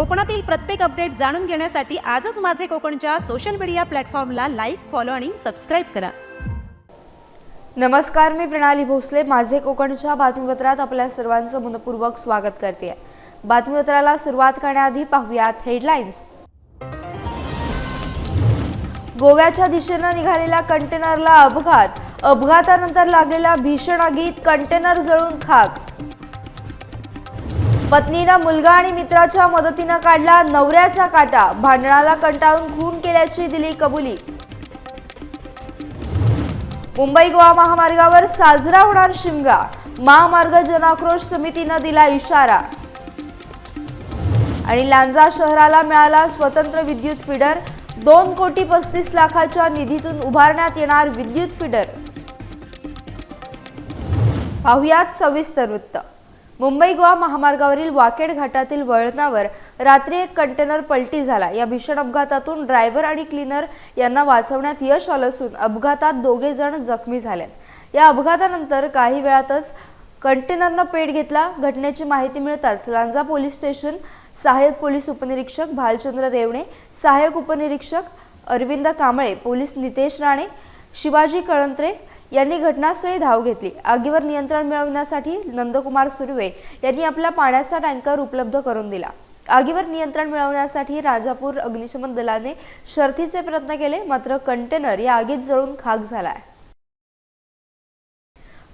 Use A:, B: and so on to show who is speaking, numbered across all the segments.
A: कोकणातील प्रत्येक अपडेट जाणून घेण्यासाठी आजच माझे कोकणच्या सोशल मीडिया प्लॅटफॉर्मला लाईक फॉलो आणि सबस्क्राईब करा.
B: नमस्कार मी प्रणाली भोसले. माझे कोकणच्या बातमीपत्रात आपल्या सर्वांचं मनपूर्वक स्वागत करते. बातमीपत्राला सुरुवात करण्याआधी पाहूयात हेडलाईन्स गोव्याच्या दिशेनं निघालेल्या कंटेनरला अपघात. अपघातानंतर लागलेल्या भीषण आगीत कंटेनर जळून खाक. पत्नीनं मुलगा आणि मित्राच्या मदतीनं काढला नवऱ्याचा काटा. भांडणाला कंटाळून खून केल्याची दिली कबुली. मुंबई गोवा महामार्गावर साजरा होणार शिमगा. महामार्ग जनाक्रोश समितीनं दिला इशारा. आणि लांजा शहराला मिळाला स्वतंत्र विद्युत फिडर. दोन कोटी पस्तीस लाखाच्या निधीतून उभारण्यात येणार विद्युत फिडर. पाहुयात सविस्तर वृत्त. मुंबई गोवा महामार्गावरील वाकेड घाटातील वळणावर रात्री एक कंटेनर पलटी झाला. या भीषण अपघातातून ड्रायव्हर आणि क्लीनर यांना वाचवण्यात यश आलं असून अपघातात दोघे जण जखमी झालेत. या अपघातानंतर काही वेळातच कंटेनरनं पेट घेतला. घटनेची माहिती मिळताच लांजा पोलीस स्टेशन सहाय्यक पोलीस उपनिरीक्षक भालचंद्र रेवणे सहाय्यक उपनिरीक्षक अरविंद कांबळे पोलीस नितेश राणे शिवाजी कळंत्रे यांनी घटनास्थळी धाव घेतली. आगीवर नियंत्रण मिळवण्यासाठी नंदकुमार सुर्वे यांनी आपला पाण्याचा टँकर उपलब्ध करून दिला. आगीवर नियंत्रण मिळवण्यासाठी राजापूर अग्निशमन दलाने शर्थीचे प्रयत्न केले मात्र कंटेनर या आगीत जळून खाक झालाय.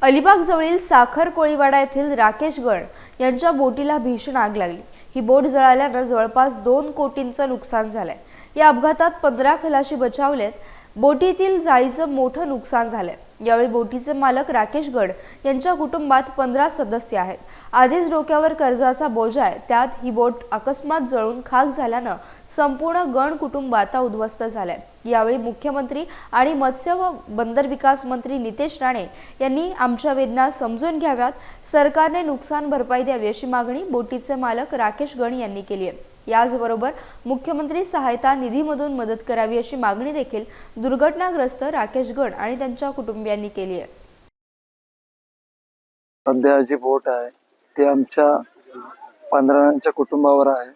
B: अलिबाग जवळील साखर कोळीवाडा येथील राकेश गण यांच्या बोटीला भीषण आग लागली. ही बोट जळाल्यानं जवळपास दोन कोटींचं नुकसान झालंय. या अपघातात पंधरा खलाशी बचावलेत. बोटीतील जाळीचं मोठं नुकसान झालंय. यावेळी बोटीचे मालक राकेश गड यांच्या कुटुंबात पंधरा सदस्य आहेत. आधीच डोक्यावर कर्जाचा बोजा आहे. त्यात ही बोट अकस्मात जळून खाक झाल्यानं संपूर्ण गण कुटुंब आता उद्ध्वस्त झालंय. यावेळी मुख्यमंत्री आणि मत्स्य व बंदर विकास मंत्री नितेश राणे यांनी आमच्या वेदना समजून घ्याव्यात. सरकारने नुकसान भरपाई द्यावी अशी मागणी बोटीचे मालक राकेश गण यांनी केली आहे. याचबरोबर मुख्यमंत्री सहायता निधीमधून मदत करावी अशी मागणी देखील दुर्घटनाग्रस्त राकेश गण आणि त्यांच्या कुटुंबियांनी केली आहे.
C: सध्या जी बोट आहे ती आमच्या पंधरा जणांच्या कुटुंबावर आहे.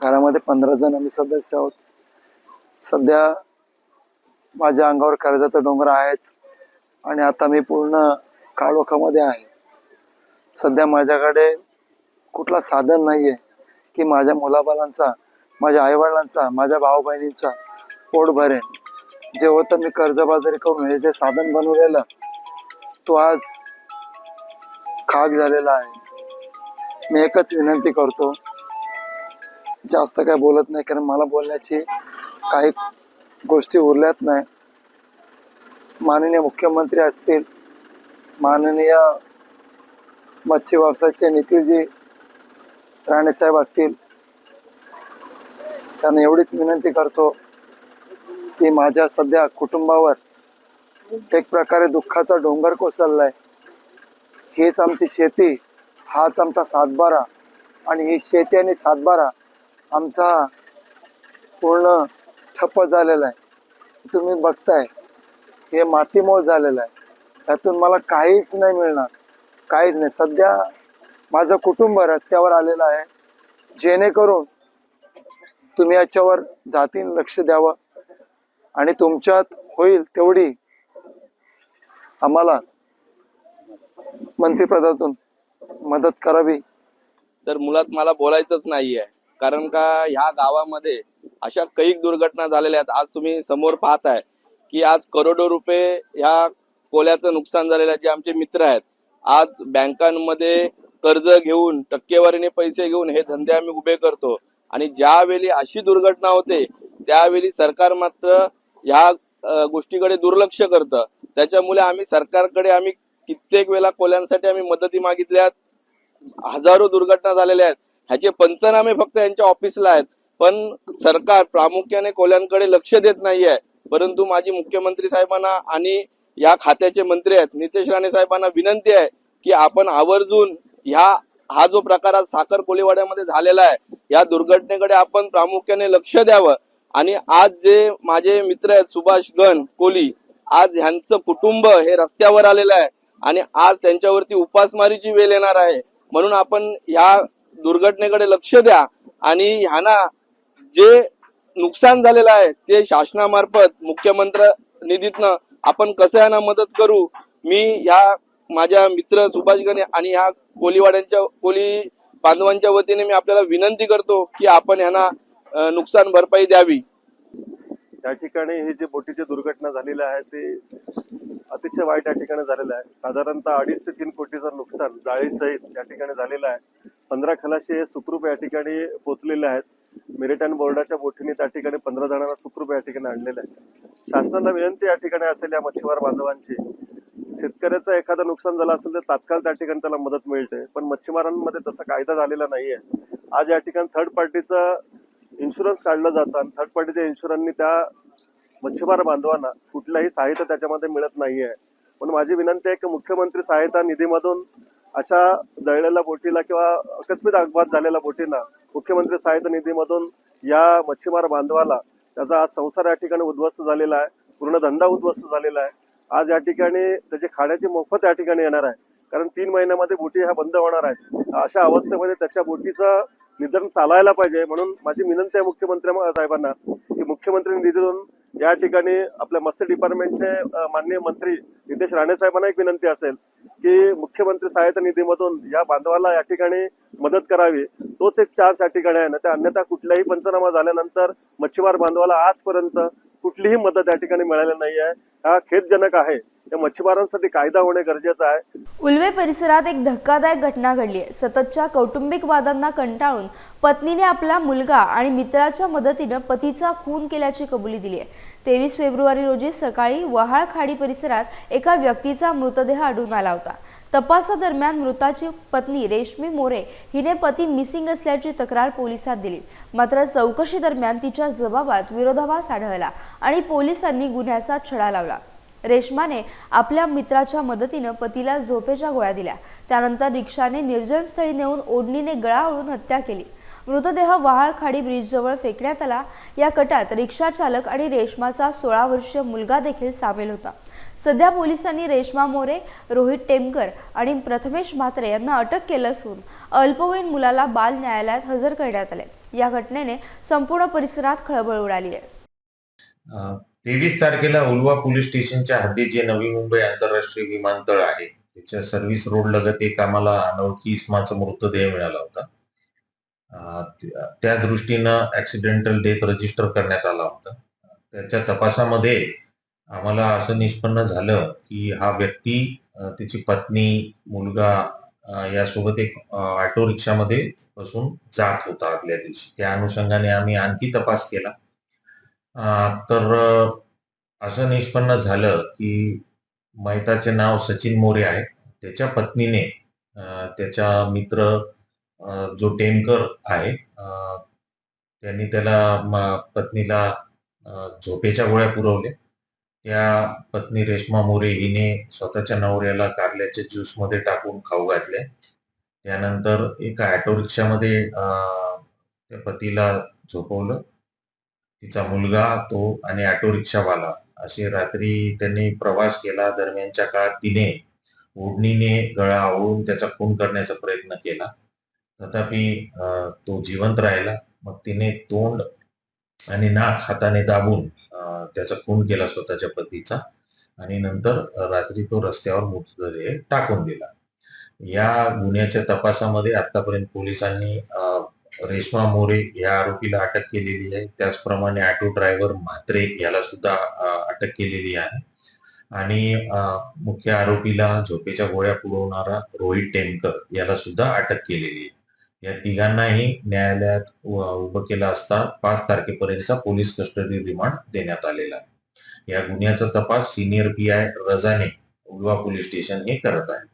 C: घरामध्ये पंधरा जण आम्ही सदस्य आहोत. सध्या माझ्या अंगावर कर्जाचा डोंगर आहेच आणि आता मी पूर्ण काळोखामध्ये आहे. सध्या माझ्याकडे कुठला साधन नाही आहे की माझ्या मुलाबालांचा माझ्या आईवडिलांचा माझ्या भाऊ बहिणींचा पोट भरेन. जे होतं मी कर्जबाजारी करून हे जे साधन बनवलेलं तो आज खाक झालेला आहे. मी एकच विनंती करतो. जास्त काय बोलत नाही कारण मला बोलण्याची काही गोष्टी उरल्यात नाही. माननीय मुख्यमंत्री असतील माननीय मच्छी व्यवसायाचे नितीलजी राणेसाहेब असतील त्यांना एवढीच विनंती करतो की माझ्या सध्या कुटुंबावर एक प्रकारे दुःखाचा डोंगर कोसळलाय. हीच आमची शेती हाच आमचा सातबारा आणि ही शेती आणि सातबारा आमचा पूर्ण ठप्प झालेला आहे. तुम्ही बघताय हे मातीमोल झालेलं आहे. यातून मला काहीच नाही मिळणार काहीच नाही. सध्या माझं कुटुंब रस्त्यावर आलेलं आहे. जेणेकरून तुम्ही याच्यावर जातीन लक्ष द्यावं आणि तुमच्यात होईल तेवढी आम्हाला मंत्रिपदातून मदत करावी.
D: तर मुळात मला बोलायचंच आहे कारण का ह्या गावामध्ये अशा कैक दुर्घटना झालेल्या आहेत. आज तुम्ही समोर पाहताय की आज करोडो रुपये ह्या कोल्याचं नुकसान झालेलं आहे. जे आमचे मित्र आहेत. आज बँकांमध्ये कर्ज घेऊन टक्केवारीने पैसे घेऊन हे धंदे आम्ही उभे करतो. आणि ज्यावेळी अशी दुर्घटना होते त्यावेळी सरकार मात्र ह्या गोष्टीकडे दुर्लक्ष करतं. त्याच्यामुळे आम्ही सरकारकडे आम्ही कित्येक वेळा कोल्यांसाठी आम्ही मदती मागितल्यात हजारो दुर्घटना झालेल्या आहेत. ह्याचे पंचनामे फक्त यांच्या ऑफिसला आहेत. पण सरकार प्रामुख्याने कोल्यांकडे लक्ष देत नाहीये परंतु माझी मुख्यमंत्री साहेबांना आणि या खात्याचे मंत्री आहेत. नितेश राणे साहेबांना विनंती आहे की आपण आवर्जून ह्या हा जो प्रकार आज साखर कोळीवाड्यामध्ये झालेला आहे या दुर्घटनेकडे आपण प्रामुख्याने लक्ष द्यावं. आणि आज जे माझे मित्र आहेत सुभाष गण कोली आज ह्यांचं कुटुंब हे रस्त्यावर आलेलं आहे. आणि आज त्यांच्यावरती उपासमारीची वेळ येणार आहे. म्हणून आपण ह्या दुर्घटनेकडे लक्ष द्या. आणि ह्यांना जे नुकसान झालेलं आहे ते शासनामार्फत मुख्यमंत्री निधीतनं आपण कसं ह्यांना मदत करू? मी या माझ्या मित्र सुभाष गणे आणि ह्या कोलीवाड्यांच्या कोली बांधवांच्या वतीने मी आपल्याला विनंती करतो की आपण यांना नुकसान भरपाई द्यावी.
E: या ठिकाणी हे जे बोटीची दुर्घटना झालेली आहे ते अतिशय वाईट या ठिकाणी झालेलं आहे. साधारणतः अडीच ते तीन कोटीचं नुकसान जाळीसहित या ठिकाणी झालेलं आहे. पंधरा खलाशी हे सुखरूप या ठिकाणी पोचलेले आहेत. मेरिटाईन बोर्डाच्या बोटीने त्या ठिकाणी पंधरा जणांना सुखरूप या ठिकाणी आणलेलं आहे. शासनाला विनंती या ठिकाणी असेल या मच्छीमार बांधवांची शेतकऱ्याचं एखादं नुकसान झालं असेल तर तात्काळ त्या ठिकाणी त्याला मदत मिळते. पण मच्छीमारांमध्ये तसा कायदा झालेला नाहीये. आज या ठिकाणी थर्ड पार्टीचं इन्शुरन्स काढलं जातं आणि थर्ड पार्टीच्या इन्शुरन्सनी त्या मच्छीमार बांधवांना कुठलंही सहायता त्याच्यामध्ये मिळत नाहीये. पण माझी विनंती आहे की मुख्यमंत्री सहायता निधीमधून अशा जळलेल्या बोटीला किंवा अकस्मित अपघात झालेल्या बोटींना मुख्यमंत्री सहायता निधीमधून या मच्छीमार बांधवाला त्याचा आज संसार या ठिकाणी उद्ध्वस्त झालेला आहे. पूर्ण धंदा उद्ध्वस्त झालेला आहे. आज या ठिकाणी त्याचे खाण्याची मोफत या ठिकाणी येणार आहे. कारण तीन महिन्यामध्ये बोटी ह्या बंद होणार आहेत. अशा अवस्थेमध्ये त्याच्या बोटीचं निधन चालायला पाहिजे. म्हणून माझी विनंती आहे मुख्यमंत्री साहेबांना की मुख्यमंत्री निधीतून या ठिकाणी आपल्या मत्स्य डिपार्टमेंटचे माननीय मंत्री नितेश राणे साहेबांना एक विनंती असेल की मुख्यमंत्री सहायता निधीमधून या बांधवाला या ठिकाणी मदत करावी. तोच एक चान्स या ठिकाणी आहे. ना त्या अन्यथा कुठलाही पंचनामा झाल्यानंतर मच्छीमार बांधवाला आजपर्यंत कुठलीही मदत या ठिकाणी मिळाली नाही आहे हा खेदजनक आहे. या मच्छीमारांसाठी कायदा होणे गरजेचं आहे.
B: उल्वे परिसरात एक धक्कादायक घटना घडली आहे. सततच्या कौटुंबिक वादांना कंटाळून पत्नीने आपला मुलगा आणि मित्राच्या मदतीनं पतीचा खून केल्याची कबुली दिली आहे. तेवीस फेब्रुवारी रोजी सकाळी वहाळ खाडी परिसरात एका व्यक्तीचा मृतदेह आढळून आला होता. तपासादरम्यान मृताची पत्नी रेशमी मोरे हिने पती मिसिंग असल्याची तक्रार पोलिसात दिली. मात्र चौकशी दरम्यान तिच्या जबाबात विरोधाभास आढळला आणि पोलिसांनी गुन्ह्याचा छडा लावला. रेशमाने आपल्या मित्राच्या मदतीनं पतीला झोपेच्या गोळ्या दिल्या. त्यानंतर रिक्षाने निर्जन स्थळी नेऊन ओढणीने गळा हत्या केली. मृतदेह वहाळखाडी ब्रिजजवळ फेकण्यात आला. या कटात रिक्षा चालक आणि रेशमाचा सोळा वर्षीय मुलगा देखील सामील होता. सध्या पोलिसांनी रेशमा मोरे रोहित टेमकर आणि प्रथमेश म्हात्रे यांना अटक केलं असून अल्पवयीन मुलाला बाल न्यायालयात हजर करण्यात आले. या घटनेने संपूर्ण परिसरात खळबळ उडाली आहे.
F: तेवीस तारखेला उलवा पोलीस स्टेशनच्या हद्दीत जे नवी मुंबई आंतरराष्ट्रीय विमानतळ आहे त्याच्या सर्व्हिस रोड लगत एक आम्हाला अनोळखी इस्माचा मृतदेह मिळाला होता. त्या- दृष्टीनं ऍक्सिडेंटल डेथ रजिस्टर करण्यात आला होता. त्याच्या तपासामध्ये आम्हाला असं निष्पन्न झालं की हा व्यक्ती त्याची पत्नी मुलगा यासोबत एक ऑटो रिक्षामध्ये बसून जात होता आदल्या दिवशी. त्या अनुषंगाने आम्ही आणखी तपास केला. तर असं निष्पन्न झालं की मैताचे नाव सचिन मोरे आहे. त्याच्या पत्नीने त्याच्या त्याचा मित्र जो टेमकर आहे त्यांनी त्याला पत्नीला झोपेच्या गोळ्या पुरवल्या. त्या पत्नी रेश्मा मोरे हिने स्वतःच्या नवऱ्याला कारल्याच्या ज्यूसमध्ये टाकून खाऊ घातले. त्यानंतर एका ऑटो रिक्षामध्ये त्या पतीला झोपवलं. तिचा मुलगा तो आणि ऑटो रिक्षावाला. असे रात्री त्यांनी प्रवास केला. दरम्यानच्या काळात तिने ओढणीने गळा आवळून त्याचा खून करण्याचा प्रयत्न केला. तथापि अं, तो जिवंत राहिला. मग तिने तोंड आणि नाक हाताने दाबून त्याचा खून केला स्वतःच्या पतीचा. आणि नंतर रात्री तो रस्त्यावर मृतदेह टाकून दिला. या गुन्ह्याच्या तपासामध्ये आतापर्यंत पोलिसांनी अं, रेश्मा मोरे या आरोपीला अटक केलेली आहे. त्याचप्रमाणे ऑटो ड्रायव्हर म्हात्रे याला सुद्धा अटक केलेली आहे. आणि मुख्य आरोपीला झोपेच्या गोळ्या पुरवणारा रोहित टेमकर याला सुद्धा अटक केलेली आहे. या तिघांनाही न्यायालयात उभं केलं असता पाच तारखेपर्यंतचा पोलीस कस्टडी रिमांड देण्यात आलेला आहे. या गुन्ह्याचा तपास senior P I Rajane Ulwa police station हे करत आहे.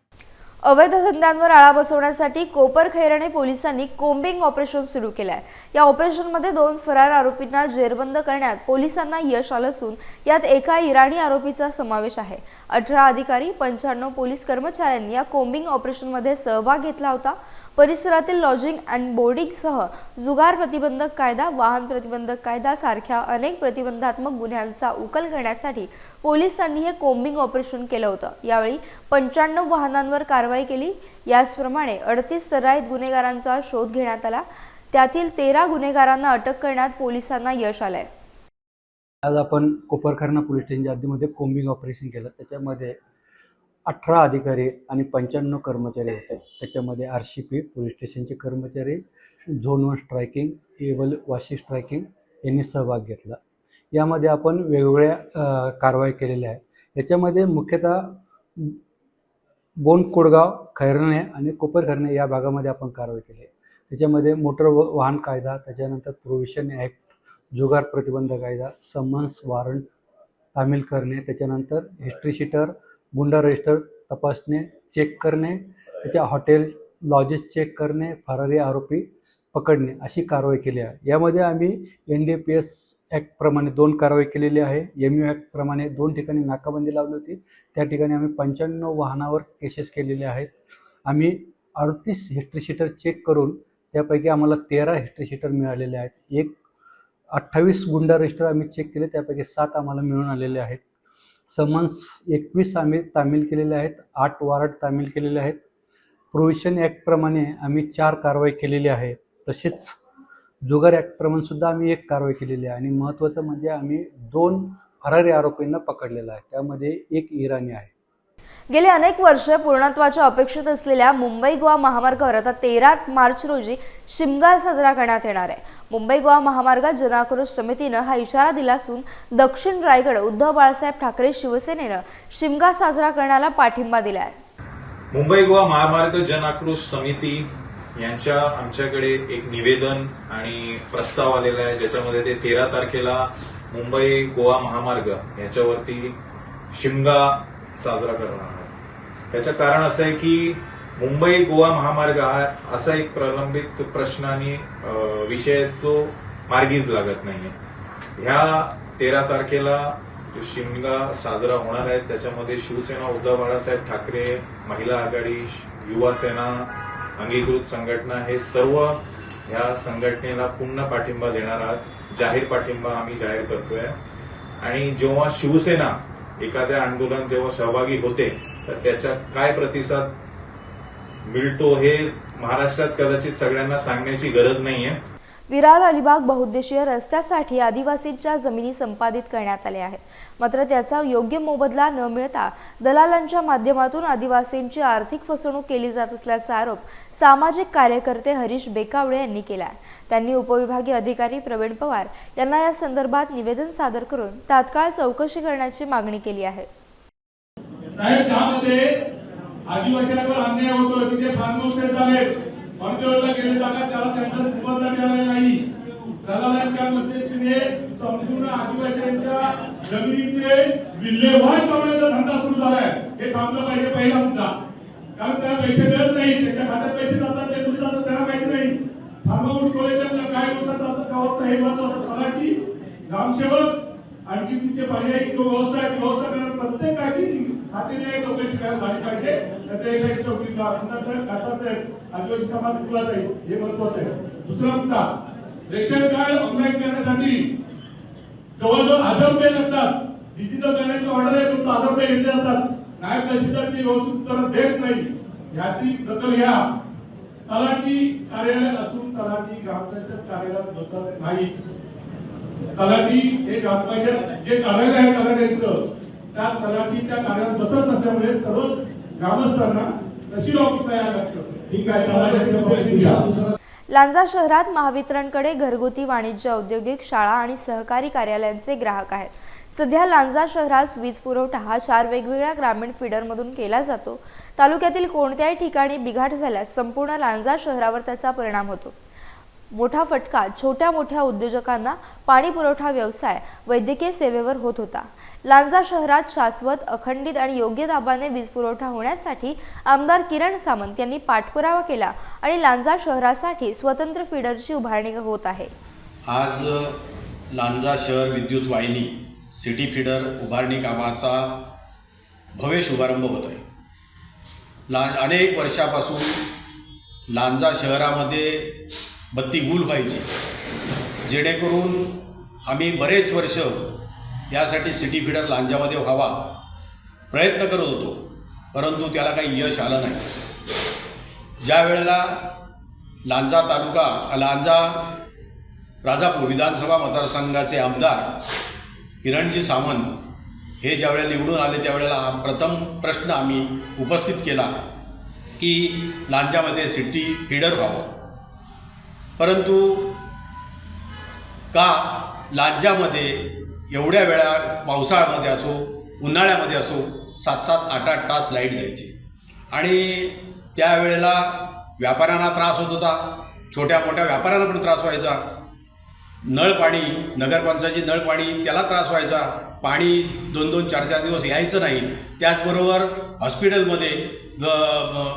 B: अवैध धंद्यांवर आळा बसवण्यासाठी कोपर खैराणे पोलिसांनी कोम्बिंग ऑपरेशन सुरू केलं आहे या ऑपरेशनमध्ये दोन फरार आरोपींना जेरबंद करण्यात पोलिसांना यश आलं असून यात एका इराणी आरोपीचा समावेश आहे. अठरा अधिकारी पंच्याण्णव पोलीस कर्मचाऱ्यांनी या कोम्बिंग ऑपरेशनमध्ये सहभाग घेतला होता. परिसरातील लॉजिंग अँड बोर्डिंगसह जुगार प्रतिबंधक कायदा वाहन प्रतिबंधक कायदा सारख्या अनेक प्रतिबंधात्मक गुन्ह्यांचा उकल करण्यासाठी पोलिसांनी हे कोम्बिंग ऑपरेशन केलं होतं. यावेळी पंच्याण्णव वाहनांवर कारवाई केली. याचप्रमाणे अडतीस सराईत गुन्हेगारांचा शोध घेण्यात आला. त्यातील तेरा गुन्हेगारांना अटक करण्यात पोलिसांना यश आलंय.
G: आज आपण कोपरखरणा पोलीस स्टेशनच्या हद्दीमध्ये कोम्बिंग ऑपरेशन केलं. त्याच्यामध्ये अठरा अधिकारी आणि पंच्याण्णव कर्मचारी होते. त्याच्यामध्ये आर सी पी पोलीस स्टेशनचे कर्मचारी झोन वन स्ट्रायकिंग एवल वाशी स्ट्रायकिंग यांनी सहभाग घेतला. यामध्ये आपण वेगवेगळ्या कारवाई केलेल्या आहे याच्यामध्ये मुख्यतः बोन कोडगाव खैरणे आणि कोपरखरणे या भागामध्ये आपण कारवाई केली आहे. त्याच्यामध्ये मोटर व वाहन कायदा त्याच्यानंतर प्रोव्हिशन ॲक्ट जुगार प्रतिबंध कायदा समन्स वॉरंट तामील करणे त्याच्यानंतर हिस्ट्री शिटर गुंडा रजिस्टर तपासणे चेक करणे त्याच्या हॉटेल लॉजेस चेक करणे फरारी आरोपी पकडणे अशी कारवाई केली आहे. यामध्ये आम्ही एन डी पी एस ॲक्टप्रमाणे दोन कारवाई केलेली आहे. एम यू ॲक्टप्रमाणे दोन ठिकाणी नाकाबंदी लावली होती. त्या ठिकाणी आम्ही पंच्याण्णव वाहनावर केसेस केलेले आहेत. आम्ही अडतीस हिस्ट्री शीटर चेक करून त्यापैकी आम्हाला तेरा हिस्ट्री शीटर मिळालेले आहेत. एक अठ्ठावीस गुंडा रजिस्टर आम्ही चेक केले त्यापैकी सात आम्हाला मिळून आलेले आहेत. समन्स एकवीस आम्ही तामील केलेले आहेत आठ वॉरंट तामील केलेले आहेत. प्रोव्हिशन ॲक्टप्रमाणे आम्ही चार कारवाई केलेली आहे. तसेच जुगार ॲक्टप्रमाणेसुद्धा आम्ही एक कारवाई केलेली आहे. आणि महत्त्वाचं म्हणजे आम्ही दोन फरारी आरोपींना पकडलेलं आहे. त्यामध्ये एक इराणी आहे.
B: गेले अनेक वर्ष पूर्णत्वाच्या अपेक्षित असलेल्या मुंबई गोवा महामार्गावर आता तेरा मार्च रोजी शिमगा साजरा करण्यात येणार आहे. मुंबई गोवा महामार्गात जनाक्रोश समितीनं हा इशारा दिला असून दक्षिण रायगड उद्धव बाळासाहेब ठाकरे शिवसेनेनं शिमगा साजरा करण्याला पाठिंबा दिला आहे
H: मुंबई गोवा महामार्ग जनाक्रोश समिती यांच्या आमच्याकडे एक निवेदन आणि प्रस्ताव आलेला आहे ज्याच्यामध्ये ते तेरा तारखेला मुंबई गोवा महामार्ग याच्यावरती शिमगा साजरा करणार आहे त्याचं कारण असं आहे की मुंबई गोवा महामार्ग हा असा एक प्रलंबित प्रश्न आणि विषय तो मार्गीच लागत नाहीये. ह्या तेरा तारखेला जो शिमगा साजरा होणार आहे त्याच्यामध्ये शिवसेना उद्धव बाळासाहेब ठाकरे महिला आघाडी युवा सेना अंगीकृत संघटना हे सर्व ह्या संघटनेला पूर्ण पाठिंबा देणार आहात. जाहीर पाठिंबा आम्ही जाहीर करतोय. आणि जेव्हा शिवसेना एखाद्या आंदोलन जेव्हा सहभागी होते तर त्याच्यात काय प्रतिसाद मिळतो हे महाराष्ट्रात कदाचित सगळ्यांना सांगण्याची गरज नाहीये.
B: विरार अलिबाग बहुउद्देशीय रस्त्यासाठी आदिवासींच्या जमिनी संपादित करण्यात आल्या आहेत. मात्र त्याचा योग्य मोबदला न मिळता दलालांच्या माध्यमातून आदिवासींची आर्थिक फसवणूक केली जात असल्याचा आरोप सामाजिक कार्यकर्ते हरीश बेकावळे यांनी केला आहे त्यांनी उपविभागीय अधिकारी प्रवीण पवार यांना या संदर्भात निवेदन सादर करून तात्काळ चौकशी करण्याची मागणी केली आहे.
I: आदिवासींवर अन्याय होतो तिथे फार्म हाऊस झाले मॉनिटरला गेले जातात त्याला त्यांचा मोबदला मिळाला नाही. दलालांच्या मध्यस्थीने म्हणजे संपूर्ण आदिवासींच्या जमिनीचे विल्हेवाट करण्याचा धंदा सुरू झालाय. हे थांबलं पाहिजे पहिला मुद्दा. कारण त्याला पैसे मिळत नाही त्यांच्या खात्यात पैसे जातात ते कुठे जातात त्यांना माहिती नाही. फार्म हाऊस कॉलेजांना काय नुकसान जातात का होत नाही हे महत्वाचं तलाठी ग्रामसेवक आणखी तुमचे पर्यायी जो व्यवस्था आहे व्यवस्था करणार प्रत्येकाची खात्याने चौकशी करायला झाली पाहिजे. त्याच्या चौकशी खातात आदिवासी समाज तुला जाईल? हे महत्वाचं आहे. दुसरा मुद्दा रेशन कार्ड ऑनलाईन करण्यासाठी जवळजवळ हजार रुपये लागतात. डिजिटल करण्याची ऑर्डर आहे तुमचा हजार रुपये घेतले जातात. नायब तहसीलदार ते व्यवस्थित उत्तर देत नाही. याची दखल घ्या. तलाठी कार्यालय असून तलाठी ग्रामपंचायत कार्यालयात बसत नाही. तलाठी हे ग्रामपंचायत जे कार्यालय आहे तलाठ्यांचं त्या तलाठीच्या कार्यालयात बसत नसल्यामुळे सर्व ग्रामस्थांना तहसील ऑफिसला यायला लागतं ठीक आहे
B: लांजा शहरात महावितरणकडे घरगुती वाणिज्य औद्योगिक शाळा आणि सहकारी कार्यालयांचे ग्राहक आहेत. सध्या लांजा शहरास वीज पुरवठा हा चार वेगवेगळ्या ग्रामीण फीडरमधून केला जातो. तालुक्यातील कोणत्याही ठिकाणी बिघाड झाल्यास संपूर्ण लांजा शहरावर त्याचा परिणाम होतो. मोठा फटका छोट्या मोठ्या उद्योजकांना पाणी पुरवठा व्यवसाय वैद्यकीय सेवेवर होत होता. लांजा शहरात शाश्वत अखंडित आणि योग्य दाबाने वीज पुरवठा होण्यासाठी आमदार किरण सामंत यांनी पाठपुरावा केला आणि लांजा शहरासाठी स्वतंत्र फीडरची उभारणी होत आहे.
J: आज लांजा शहर विद्युत वाहिनी सिटी फीडर उभारणी कामाचा भव्य शुभारंभ होत आहे. ला अनेक वर्षापासून लांजा शहरामध्ये बत्ती गुल व्हायची. जेणेकरून आम्ही बरेच वर्ष यासाठी सिटी फीडर लांजामध्ये व्हावा प्रयत्न करत होतो परंतु त्याला काही यश आलं नाही. ज्या वेळेला लांजा तालुका लांजा राजापूर विधानसभा मतदारसंघाचे आमदार किरणजी सावंत हे ज्यावेळेला निवडून आले त्यावेळेला हा प्रथम प्रश्न आम्ही उपस्थित केला की लांजामध्ये सिटी फीडर व्हावं. परंतु का लांजामध्ये एवढ्या वेळा पावसाळ्यामध्ये असो उन्हाळ्यामध्ये असो सात सात आठ आठ तास लाइट जायची आणि त्यावेळेला व्यापाऱ्यांना त्रास होत होता. छोट्या मोठ्या व्यापाऱ्यांना पण त्रास व्हायचा. नळ पाणी नगरपंचायती नळ पाणी त्याला त्रास व्हायचा. पाणी दोन दोन चार चार दिवस यायचं नाही. त्याचबरोबर हॉस्पिटलमध्ये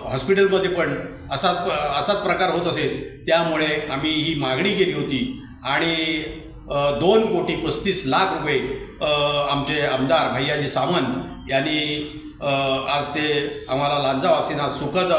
J: हॉस्पिटलमध्ये पण असाच असाच प्रकार होत असेल. त्यामुळे आम्ही ही मागणी केली होती. आणि दोन कोटी पस्तीस लाख रुपये आमचे आमदार भैयाजी सावंत यांनी आज ते आम्हाला लांजावासींना सुखद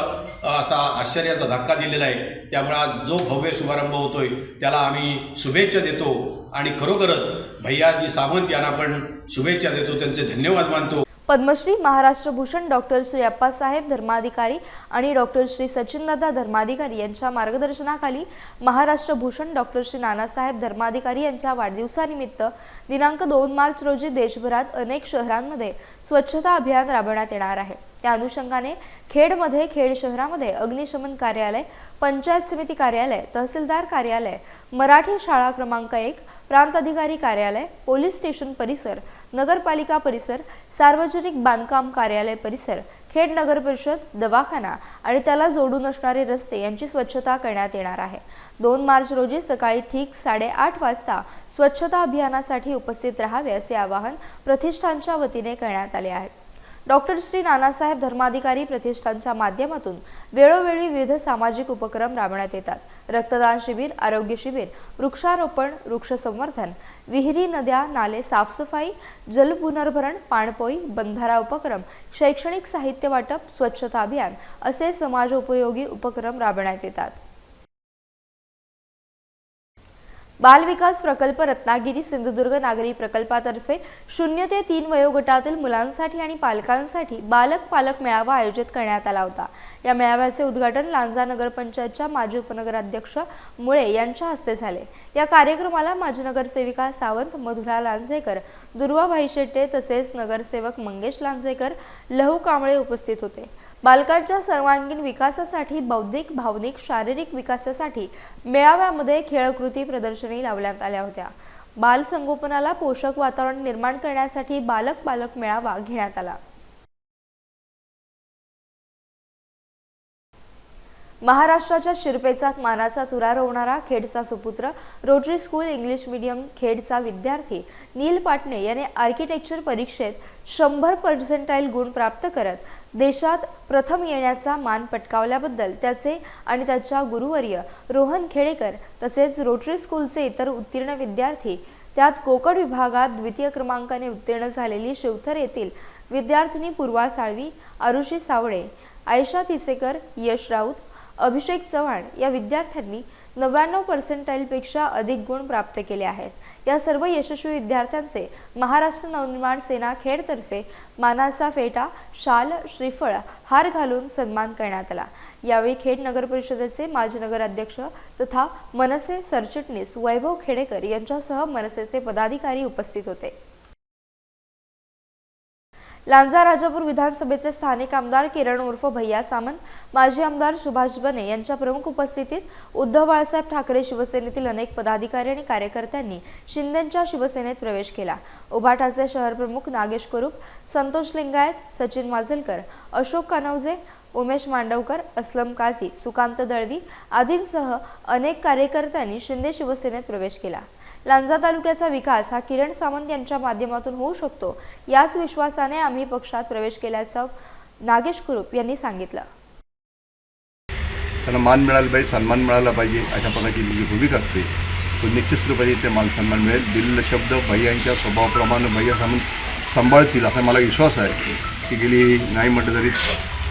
J: असा आश्चर्याचा धक्का दिलेला आहे. त्यामुळे आज जो भव्य शुभारंभ होतोय त्याला आम्ही शुभेच्छा देतो. आणि खरोखरच भैयाजी सावंत यांना पण शुभेच्छा देतो त्यांचे धन्यवाद मानतो.
B: पद्मश्री महाराष्ट्र भूषण डॉक्टर श्री अप्पासाहेब धर्माधिकारी आणि डॉक्टर श्री सचिनदादा धर्माधिकारी यांच्या मार्गदर्शनाखाली महाराष्ट्र भूषण डॉक्टर श्री नानासाहेब धर्माधिकारी यांच्या वाढदिवसानिमित्त दिनांक दोन मार्च रोजी देशभरात अनेक शहरांमध्ये स्वच्छता अभियान राबवण्यात येणार आहे. त्या अनुषंगाने खेडमध्ये खेड शहरामध्ये अग्निशमन कार्यालय पंचायत समिती कार्यालय तहसीलदार कार्यालय मराठी शाळा क्रमांक एक प्रांताधिकारी कार्यालय पोलीस स्टेशन परिसर नगरपालिका परिसर सार्वजनिक बांधकाम कार्यालय परिसर खेड नगर परिषद दवाखाना आणि त्याला जोडून असणारे रस्ते यांची स्वच्छता करण्यात येणार आहे. दोन मार्च रोजी सकाळी ठीक साडेआठ वाजता स्वच्छता अभियानासाठी उपस्थित राहावे असे आवाहन प्रतिष्ठानच्या वतीने करण्यात आले आहे. डॉक्टर श्री नानासाहेब धर्माधिकारी प्रतिष्ठानच्या माध्यमातून वेळोवेळी विविध सामाजिक उपक्रम राबवण्यात येतात. रक्तदान शिबिर आरोग्य शिबिर वृक्षारोपण वृक्ष संवर्धन विहिरी नद्या नाले साफसफाई जल पुनर्भरण पाणपोई बंधारा उपक्रम शैक्षणिक साहित्य वाटप स्वच्छता अभियान असे समाजोपयोगी उपक्रम राबवण्यात येतात. बालविकास प्रकल्प रत्नागिरी सिंधुदुर्ग नागरी प्रकल्पातर्फे शून्य ते तीन वयोगटातील मुलांसाठी आणि पालकांसाठी बालक पालक मेळावा आयोजित करण्यात आला होता. या मेळाव्याचे उद्घाटन लांजा नगरपंचायतच्या माजी उपनगराध्यक्ष मुळे यांच्या हस्ते झाले. या कार्यक्रमाला माजी नगरसेविका सावंत मधुरा लांजेकर दुर्वाभाई शेट्टे तसेच नगरसेवक मंगेश लांजेकर लहू कांबळे उपस्थित होते. बालकांच्या सर्वांगीण विकासासाठी बौद्धिक भावनिक शारीरिक विकासासाठी मेळाव्यामध्ये खेळकृती प्रदर्शनी लावण्यात आल्या होत्या. बाल संगोपनाला पोषक वातावरण निर्माण करण्यासाठी बालक पालक मेळावा घेण्यात आला. महाराष्ट्राच्या शिरपेचात मानाचा तुरा रोवणारा खेडचा सुपुत्र रोटरी स्कूल इंग्लिश मीडियम खेडचा विद्यार्थी नील पाटणे याने आर्किटेक्चर परीक्षेत शंभर पर्सेंटाईल गुण प्राप्त करत देशात प्रथम येण्याचा मान पटकावल्याबद्दल त्याचे आणि त्याच्या गुरुवर्य रोहन खेडेकर तसेच रोटरी स्कूलचे इतर उत्तीर्ण विद्यार्थी त्यात कोकण विभागात द्वितीय क्रमांकाने उत्तीर्ण झालेली शिवथर येथील विद्यार्थिनी पूर्वा साळवी आरुषी सावळे आयशा तिसेकर यश राऊत अभिषेक चव्हाण या विद्यार्थ्यांनी नव्याण्णव पर्सेंटाईलपेक्षा अधिक गुण प्राप्त केले आहेत. या सर्व यशस्वी विद्यार्थ्यांचे महाराष्ट्र नवनिर्माण सेना खेडतर्फे मानाचा फेटा शाल श्रीफळ हार घालून सन्मान करण्यात आला. यावेळी खेड नगर परिषदेचे माजी नगराध्यक्ष तथा मनसे सरचिटणीस वैभव खेडेकर यांच्यासह मनसेचे पदाधिकारी उपस्थित होते. लांजा राजापूर विधानसभेचे स्थानिक आमदार किरण उर्फ भैया सामंत माजी आमदार सुभाष बने यांच्या प्रमुख उपस्थितीत उद्धव बाळासाहेब ठाकरे शिवसेनेतील अनेक पदाधिकारी आणि कार्यकर्त्यांनी शिंदेच्या शिवसेनेत प्रवेश केला. उभाटाचे शहर प्रमुख नागेश कुरुप संतोष लिंगायत सचिन माजलकर अशोक कानवजे उमेश मांडवकर असलम काझी सुकांत दळवी आदींसह अनेक कार्यकर्त्यांनी शिंदे शिवसेनेत प्रवेश केला. लांजा तालुक्याचा विकास हा किरण सावंत यांच्या माध्यमातून होऊ शकतो याच विश्वासाने आम्ही पक्षात प्रवेश केल्याचं नागेश कुरुप यांनी सांगितलं.
K: त्यांना मान मिळाला पाहिजे सन्मान मिळाला पाहिजे अशा प्रकारची जी भूमिका असते तो निश्चित रूपाने ते मान सन्मान मिळेल. दिलेला शब्द भैयांच्या स्वभावाप्रमाणे भैया सांभाळतील असा मला विश्वास आहे. की गेली नाही म्हटलं तरी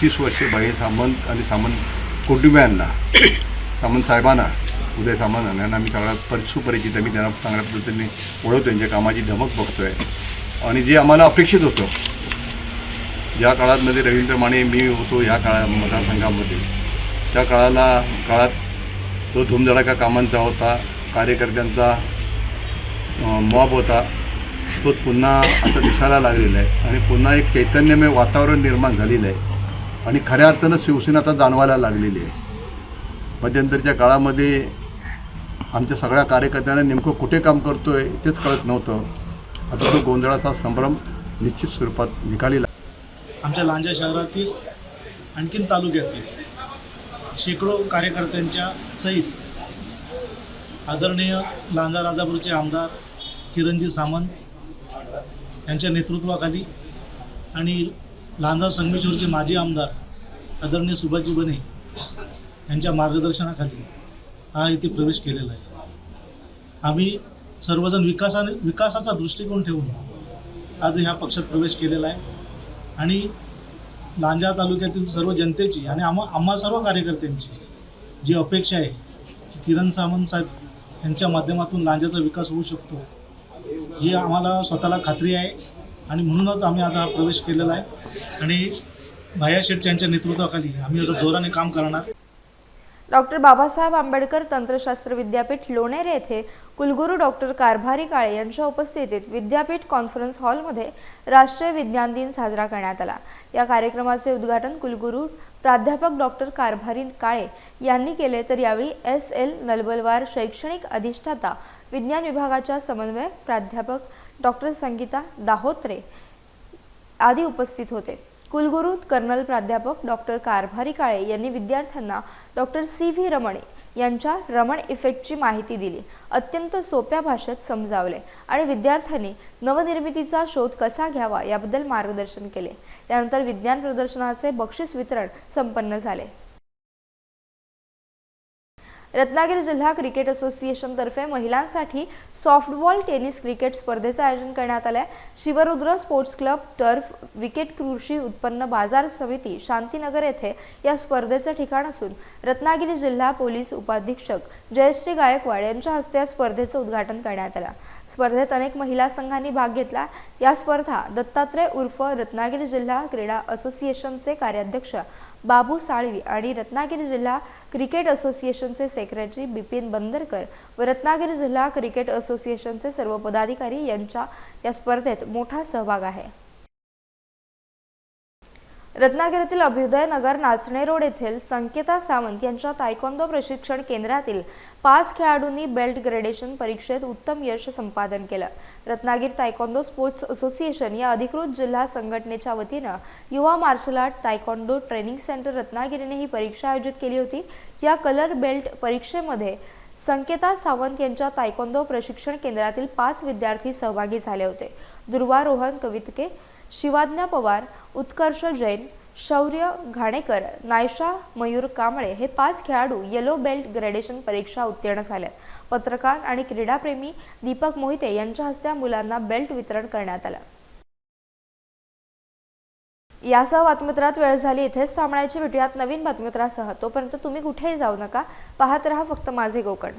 K: तीस वर्षे बाई सामंत आणि सामंत कुटुंबियांना सामंत साहेबांना उदय सामंत यांना मी सगळ्यात पर सुपरिचित आहे. मी त्यांना चांगल्या पद्धतीने ओळखतो. त्यांच्या कामाची धमक बघतो आहे आणि जे आम्हाला अपेक्षित होतं ज्या काळामध्ये रवींद्र माने मी होतो ह्या काळा मतदारसंघामध्ये. त्या काळाला काळात तो धुमधडाका कामांचा होता कार्यकर्त्यांचा मॉब होता. तो पुन्हा आता दिसायला लागलेला आहे. आणि पुन्हा एक चैतन्यमय वातावरण निर्माण झालेलं आहे. आणि खऱ्या अर्थानं शिवसेना आता जाणवायला लागलेली आहे. मध्यंतरीच्या काळामध्ये आमच्या सगळ्या कार्यकर्त्यांना नेमकं कुठे काम करतो आहे तेच कळत नव्हतं. आता तो गोंधळाचा संभ्रम निश्चित स्वरूपात निघालेला
L: आमच्या लांजा शहरातील आणखीन तालुक्यातील शेकडो कार्यकर्त्यांच्या सहित आदरणीय लांजा राजापूरचे आमदार किरणजी सामंत यांच्या नेतृत्वाखाली आणि लांजा संगमेश्वरचे माजी आमदार आदरणीय सुभाषजी बने यांच्या मार्गदर्शनाखाली हा इथे प्रवेश केलेला आहे. आम्ही सर्वजण विकासाने विकासाचा दृष्टिकोन ठेवून आज ह्या पक्षात प्रवेश केलेला आहे. आणि लांजा तालुक्यातील सर्व जनतेची आणि आम्हा आम्हा सर्व कार्यकर्त्यांची जी अपेक्षा आहे की किरण सामंत साहेब यांच्या माध्यमातून लांजाचा विकास होऊ शकतो ही आम्हाला स्वतःला खात्री आहे. आणि म्हणूनच आम्ही आज हा प्रवेश केलेला आहे. आणि भाया शेठ यांच्या नेतृत्वाखाली आम्ही आता जोराने काम करणार.
B: डॉक्टर बाबासाहेब आंबेडकर तंत्रशास्त्र विद्यापीठ लोणेरे येथे कुलगुरू डॉक्टर कारभारी काळे यांच्या उपस्थितीत विद्यापीठ कॉन्फरन्स हॉलमध्ये राष्ट्रीय विज्ञान दिन साजरा करण्यात आला. या कार्यक्रमाचे उद्घाटन कुलगुरू प्राध्यापक डॉक्टर कारभारी काळे यांनी केले. तर यावेळी एस एल नलबलवार शैक्षणिक अधिष्ठाता विज्ञान विभागाच्या समन्वय प्राध्यापक डॉक्टर संगीता दाहोत्रे आदी उपस्थित होते. कुलगुरू कर्नल प्राध्यापक डॉक्टर कारभारी काळे यांनी विद्यार्थ्यांना डॉक्टर सी व्ही रमणे यांच्या रमण इफेक्टची माहिती दिली. अत्यंत सोप्या भाषेत समजावले आणि विद्यार्थ्यांनी नवनिर्मितीचा शोध कसा घ्यावा याबद्दल मार्गदर्शन केले. यानंतर विज्ञान प्रदर्शनाचे बक्षीस वितरण संपन्न झाले. रत्नागिरी जिल्हा क्रिकेट असोसिएशनतर्फे महिलांसाठी सॉफ्टबॉल टेनिस क्रिकेट स्पर्धेचं आयोजन करण्यात आलं आहे Shivrudra sports club turf wicket कृषी उत्पन्न बाजार समिती शांतीनगर येथे या स्पर्धेचं ठिकाण असून रत्नागिरी जिल्हा पोलीस उपाधीक्षक जयश्री गायकवाड यांच्या हस्ते या स्पर्धेचं उद्घाटन करण्यात आलं. स्पर्धेत अनेक महिला संघांनी भाग घेतला. या स्पर्धा दत्तात्रय उर्फ रत्नागिरी जिल्हा क्रीडा असोसिएशनचे कार्याध्यक्ष बाबू साळवी आणि रत्नागिरी जिल्हा क्रिकेट असोसिएशनचे सेक्रेटरी बिपिन बंदरकर व रत्नागिरी जिल्हा क्रिकेट असोसिएशनचे सर्व पदाधिकारी यांच्या या स्पर्धेत मोठा सहभाग आहे. रत्नागिरीतील अभ्युदय नगर नाचणे रोड येथील संकेता सावंत यांच्या तायकोंदो प्रशिक्षण केंद्रातील पाच खेळाडूंनी बेल्ट ग्रेडेशन परीक्षेत उत्तम यश संपादन केलं. रत्नागिरी तायकोंदो स्पोर्ट्स असोसिएशन या अधिकृत जिल्हा संघटनेच्या वतीनं युवा martial art taekwondo training centre रत्नागिरीने ही परीक्षा आयोजित केली होती. या कलर बेल्ट परीक्षेमध्ये संकेता सावंत यांच्या तायकोंदो प्रशिक्षण केंद्रातील पाच विद्यार्थी सहभागी झाले होते. दुर्वारोहण कवितके शिवाज्ञा पवार उत्कर्ष जैन शौर्य घाणेकर नायशा मयूर कांबळे हे पाच खेळाडू येलो बेल्ट ग्रेडेशन परीक्षा उत्तीर्ण झाल्यात. पत्रकार आणि क्रीडाप्रेमी दीपक मोहिते यांच्या हस्ते या मुलांना बेल्ट वितरण करण्यात आलं. यासह बातमीत्रात वेळ झाली. इथेच थांबण्याची भेटूयात नवीन बातमीत्रासह तोपर्यंत तुम्ही कुठेही जाऊ नका. पाहत रहा फक्त माझे कोकण